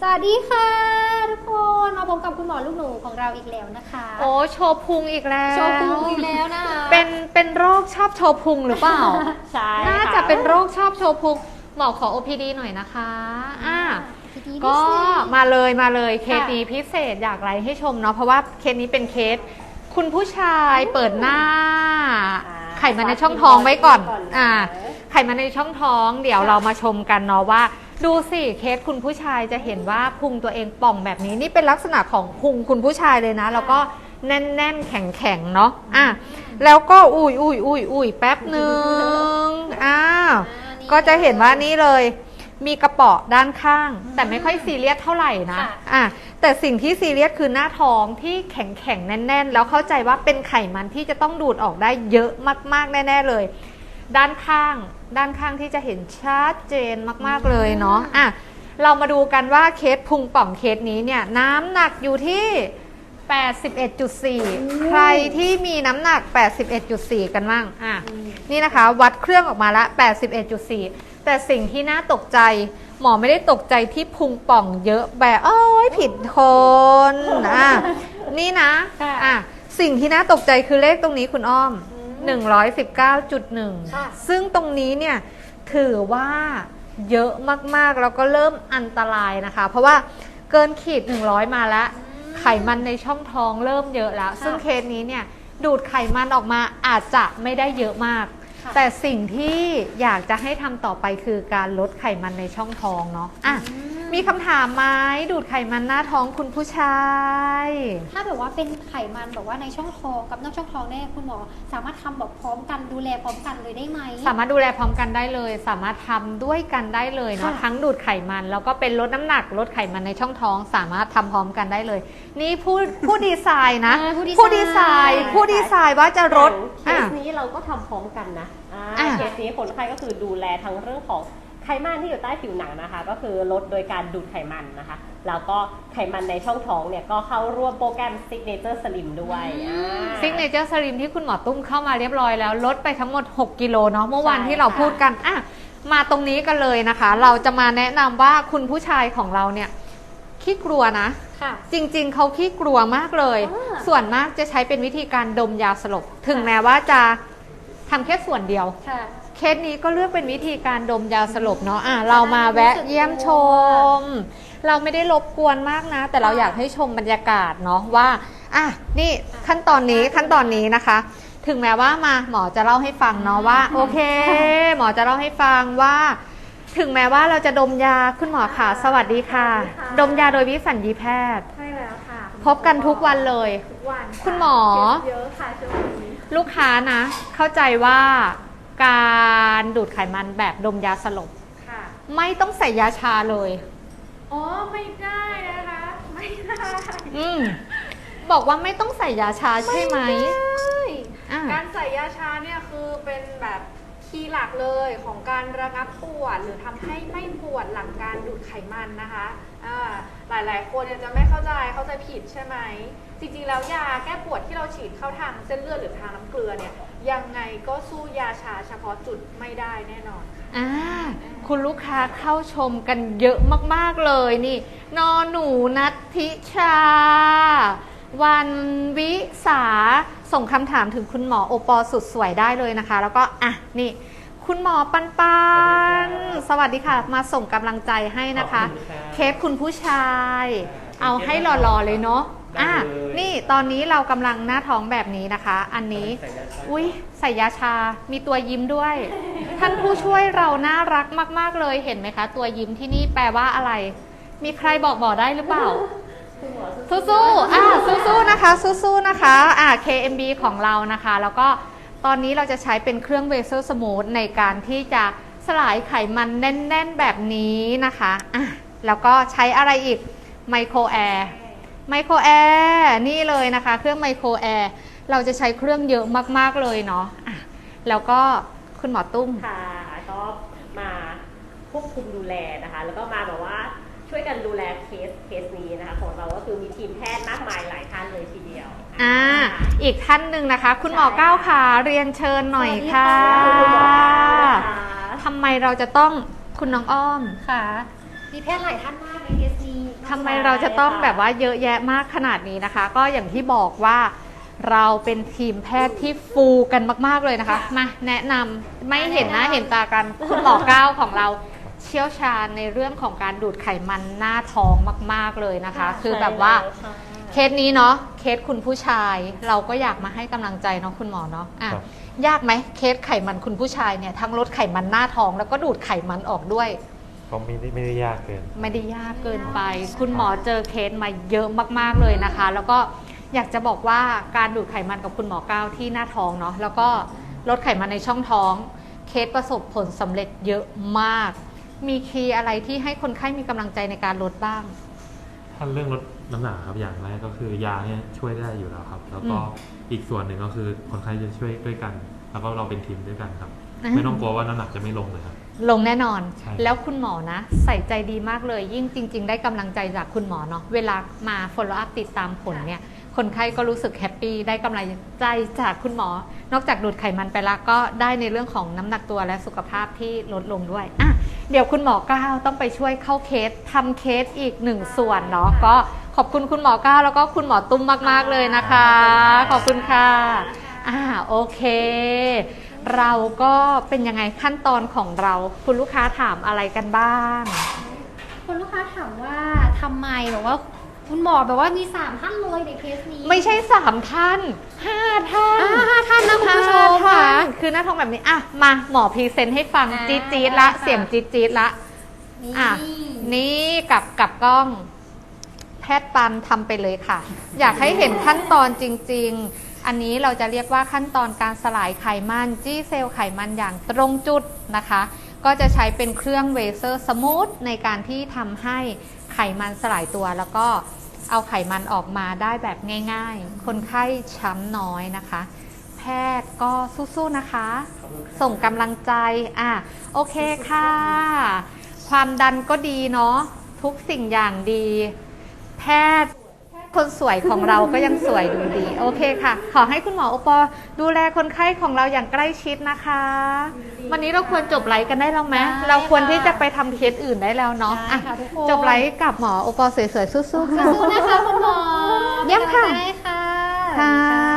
สวัสดีค่ะทุกคนมาพบกับคุณหมอลูกหนูของเราอีกแล้วนะคะโอ้โชว์พุงอีกแล้วโชว์พุงอีกแล้วนะคะเป็นเป็นโรคชอบโชว์พุงหรือเปล่าใช่น่าจะเป็นโรคชอบโชว์พุงหมอขอ OPD หน่อยนะคะอ่าพี่ดีก็พิเศษมาเลยมาเลยเคสค่ะนี้พิเศษอยากไลฟ์ให้ชมเนาะเพราะว่าเคสนี้เป็นเคส คุณผู้ชายเปิดหน้า ไขมันในช่องท้องไว้ก่อนอ่าไขมันในช่องท้อง เดี๋ยวเรามาชมกันเนาะว่า ดูสิเคสคุณผู้ชายจะเห็นว่าพุงตัวเองป่องแบบนี้ นี่เป็นลักษณะของพุงคุณผู้ชายเลยนะ แล้วก็แน่นๆแข็งๆเนาะอะแล้วก็อุ้ยอุ้ยอุ้ยอุ้ยแป๊บหนึ่งอ้าวนี่ก็จะเห็นว่านี่เลย มีกระเป๋อด้านข้าง แต่ไม่ค่อยซีเรียสเท่าไหร่นะค่ะอะแต่สิ่งที่ซีเรียสคือหน้าท้องที่แข็งแข็งๆแน่นๆ แล้วเข้าใจว่าเป็นไขมันที่จะต้องดูดออกได้เยอะมากๆแน่ๆเลย ด้านข้าง ด้านข้างที่จะเห็นชัดเจนมากๆเลยเนาะอะเรามาดูกันว่าเคสพุงป่องเคสนี้เนี่ยน้ำหนักอยู่ที่ 81.4 ใครที่มีน้ำหนัก 81.4 กันบ้างอะนี่นะคะ วัดเครื่องออกมาละ 81.4 แต่สิ่งที่น่าตกใจ หมอไม่ได้ตกใจที่พุงป่องเยอะแบบโอ้ยผิดคนอะนี่นะค่ะอะสิ่งที่น่าตกใจคือเลขตรงนี้คุณอ้อม ค่ะ119.1 ซึ่งตรงนี้เนี่ยถือว่าเยอะมากๆ แล้วก็เริ่มอันตรายนะคะ เพราะว่าเกินขีด 100 มาแล้ว ไขมันในช่องท้องเริ่มเยอะแล้วค่ะซึ่งเคสนี้เนี่ยดูดไขมันออกมาอาจจะไม่ได้เยอะมาก ค่ะ แต่สิ่งที่อยากจะให้ทำต่อไปคือการลดไขมันในช่องท้องเนาะอะ อืม มีคำถามไหมดูดไขมันหน้าท้องคุณผู้ชาย ถ้าแบบว่าเป็นไขมันแบบว่าในช่องท้องกับนอกช่องท้องเนี่ยคุณหมอ สามารถทำแบบพร้อมกันดูแลพร้อมกันเลยได้ไหม สามารถดูแลพร้อมกันได้เลย สามารถทำด้วยกันได้เลยเนาะค่ะ ทั้งดูดไขมันแล้วก็เป็นลดน้ำหนักลดไขมันในช่องท้อง สามารถทำพร้อมกันได้เลย นี่ผู้ผู้ดีไซน์นะอ่าผู้ดีไซน์ ผู้ดีไซน์ผู้ดีไซน์ว่าจะลดเคอะ สนี้เราก็ทำพร้อมกันนะอ่าอ่าเคสนี้คนไข้ก็คือดูแลทั้งเรื่องของ ไขมันที่อยู่ใต้ผิวหนังนะคะ ก็คือลดโดยการดูดไขมันนะคะ แล้วก็ไขมันในช่องท้องเนี่ยก็เข้าร่วมโปรแกรม Signature Slim ด้วยอ่า ซิกเนเจอร์สลิมที่คุณหมอตุ้มเข้ามาเรียบร้อยแล้วลดไปทั้งหมด 6 กิโลเนาะเมื่อวานใช่ที่เราค่ะพูดกันอะมาตรงนี้กันเลยนะคะ เราจะมาแนะนำว่าคุณผู้ชายของเราเนี่ยขี้กลัวนะ ค่ะ จริงๆ เขาขี้กลัวมากเลย อ่า ส่วนมากจะใช้เป็นวิธีการดมยาสลบ ถึงแม้ว่าจะทำแค่ส่วนเดียว ค่ะ เคสนี้ก็เลือกเป็นวิธีการดมยาสลบเนาะอะเรามาแวะเยี่ยมชม เราไม่ได้รบกวนมากนะ แต่เราอยากให้ชมบรรยากาศเนาะว่าอะนี่ขั้นตอนนี้ขั้นตอนนี้นะคะ ถึงแม้ว่ามาหมอจะเล่าให้ฟังเนาะว่า โอเค หมอจะเล่าให้ฟังว่า ถึงแม้ว่าเราจะดมยาคุณหมอค่ะ สวัสดีค่ะ ดมยาโดยวิสัญญีแพทย์ ใช่แล้วค่ะพบกันทุกวันเลย ทุกวันะคุณหมอเคสเยอะค่ะช่วงนี้ลูกค้านะ เข้าใจว่า การดูดไขมันแบบดมยาสลบ ค่ะไม่ต้องใส่ยาชาเลย อ๋อไม่ได้นะคะ ไม่ได้อืมบอกว่าไม่ต้องใส่ยาชาใช่ไหมอะ การใส่ยาชาเนี่ยคือเป็นแบบคีย์หลักเลยของการระงับปวดหรือทำให้ไม่ปวดหลังการดูดไขมันนะคะ อ่ายหลายคนเนี่ยจะไม่เข้าใจเข้าใจผิดใช่ไหม จริงๆ แล้วยาแก้ปวดที่เราฉีดเข้าทางเส้นเลือดหรือทางน้ำเกลือเนี่ยยังไงก็สู้ยาชาเฉพาะจุดไม่ได้แน่นอนอ่าคุณลูกค้าเข้าชมกันเยอะมากๆเลยนี่ นอหนูนัทธิชา วันวิสาส่งคำถามถึงคุณหมอโอปอสุดสวยได้เลยนะคะ แล้วก็อะนี่ คุณหมอปันปัน สวัสดีค่ะ มาส่งกำลังใจให้นะคะ ขอบคุณครับเคสคุณผู้ชายเอาให้หล่อๆเลยเนาะอะได้เลยนี่ตอนนี้เรากำลังหน้าท้องแบบนี้นะคะ อันนี้ ใส่ยาชาอุ้ยใส่ยาชา มีตัวยิ้มด้วย ท่านผู้ช่วยเราน่ารักมากๆเลยเห็นไหมคะ ตัวยิ้มที่นี่แปลว่าอะไร มีใครบอกบอกได้หรือเปล่า สู้ๆอ่าสู้ๆนะคะ สู้ๆนะคะ อ่า KMB ของเรานะคะ แล้วก็ ตอนนี้เราจะใช้เป็นเครื่องเวเซอร์สมูทในการที่จะสลายไขมันแน่น ๆ แบบนี้นะคะอะแล้วก็ใช้อะไรอีกไมโครแอร์ไมโครแอร์นี่เลยนะคะ เครื่องไมโครแอร์เราจะใช้เครื่องเยอะมาก ๆ เลยเนาะอะแล้วก็คุณหมอตุ้มค่ะก็มาควบคุมดูแลนะคะ แล้วก็มา เคสเคสนี้นะคะของเราก็คือมีทีมแพทย์มากมายหลายท่านเลยทีเดียวอ่าอีกท่านหนึ่งนะคะ คุณหมอก้าวขาเรียนเชิญหน่อยค่ะสวัสดีค่ะทำไมเราจะต้องคุณน้องอ้อมค่ะมีแพทย์หลายท่านมากในเคสนี้ทำไมเราจะต้องแบบว่าเยอะแยะมากขนาดนี้นะคะ ก็อย่างที่บอกว่าเราเป็นทีมแพทย์ที่ฟูกันมาก ๆ เลยนะคะ มาแนะนำไม่เห็นหน้าเห็นตากัน คุณหมอก้าวของเรา เชี่ยวชาญในเรื่องของการดูดไขมันหน้าท้องมาก ๆเลยนะคะ คือแบบว่าเคสนี้เนาะเคสคุณผู้ชายเราก็อยากมาให้กำลังใจเนาะคุณหมอเนาะอะครับ ยากไหมเคสไขมันคุณผู้ชายเนี่ยทั้งลดไขมันหน้าท้องแล้วก็ดูดไขมันออกด้วย ก็ไม่ได้ไม่ได้ยากเกิน ไม่ได้ยากเกินไป คุณหมอเจอเคสมาเยอะมากๆเลยนะคะ แล้วก็อยากจะบอกว่าการดูดไขมันกับคุณหมอก้าวที่หน้าท้องเนาะแล้วก็ลดไขมันในช่องท้อง เคสประสบผลสำเร็จเยอะมาก มีคีย์อะไรที่ให้คนไข้มีกำลังใจในการลดบ้าง ถ้าเรื่องลดน้ำหนักครับอย่างแรกก็คือยาเนี่ยช่วยได้อยู่แล้วครับ แล้วก็อืมอีกส่วนหนึ่งก็คือคนไข้จะช่วยด้วยกัน แล้วก็เราเป็นทีมด้วยกันครับ อ่า ไม่ต้องกลัวว่าน้ำหนักจะไม่ลงเลยครับ ลงแน่นอน ใช่ แล้วคุณหมอนะ ใส่ใจดีมากเลย ยิ่งจริง ๆ ได้กำลังใจจากคุณหมอเนาะ เวลามา follow up ติดตามผลเนี่ย คนไข้ก็รู้สึกแฮปปี้ได้กำลังใจจากคุณหมอ นอกจากดูดไขมันไปแล้วก็ได้ในเรื่องของน้ำหนักตัวและสุขภาพที่ลดลงด้วยอะเดี๋ยวคุณหมอก้าวต้องไปช่วยเข้าเคสทำเคสอีกหนึ่งส่วนเนาะก็ขอบคุณคุณหมอก้าวแล้วก็คุณหมอตุ้มมากๆเลยนะคะ ขอบคุณค่ะอ่าโอเค เราก็เป็นยังไงขั้นตอนของเรา คุณลูกค้าถามอะไรกันบ้าง คุณลูกค้าถามว่าทำไมแบบว่า คุณหมอแบบว่ามีสามท่านเลยในเคสนี้ ไม่ใช่สามท่านห้าท่านอ่าห้าท่านนะคุณผู้ชมห้าค่ะ ท่านคือหน้าท้องแบบนี้อะมาหมอพรีเซนต์ให้ฟังอ่าจี๊ดจี๊ดละค่ะ เสียงจี๊ดจี๊ดละ นี่อะ นี่กับกับกล้อง แพทย์ปันทำไปเลยค่ะ อยากให้เห็นขั้นตอนจริง ๆ อันนี้เราจะเรียกว่าขั้นตอนการสลายไขมัน จี้เซลล์ไขมันอย่างตรงจุดนะคะ ก็จะใช้เป็นเครื่องเวเซอร์สมูทในการที่ทำให้ไขมันสลายตัวแล้วก็ เอาไขมันออกมาได้แบบง่ายๆ คนไข้ช้ำน้อยนะคะ แพทย์ก็สู้ๆนะคะ ส่งกำลังใจ อะ โอเคค่ะ ความดันก็ดีเนาะ ทุกสิ่งอย่างดี แพทย์ คนสวยของเราก็ยังสวยดูดี โอเคค่ะ ขอให้คุณหมอโอปอดูแลคนไข้ของเราอย่างใกล้ชิดนะคะ วันนี้เราควรจบไลฟ์กันได้แล้วไหมได้ค่ะเราควรที่จะไปทำเคสอื่นได้แล้วเนาะได้อะค่ะทุกคน จบไลฟ์กับหมอโอปอสวยๆสู้ๆค่ะ สู้ๆนะคะคุณหมอเยี่ยมค่ะ ได้ค่ะ ค่ะ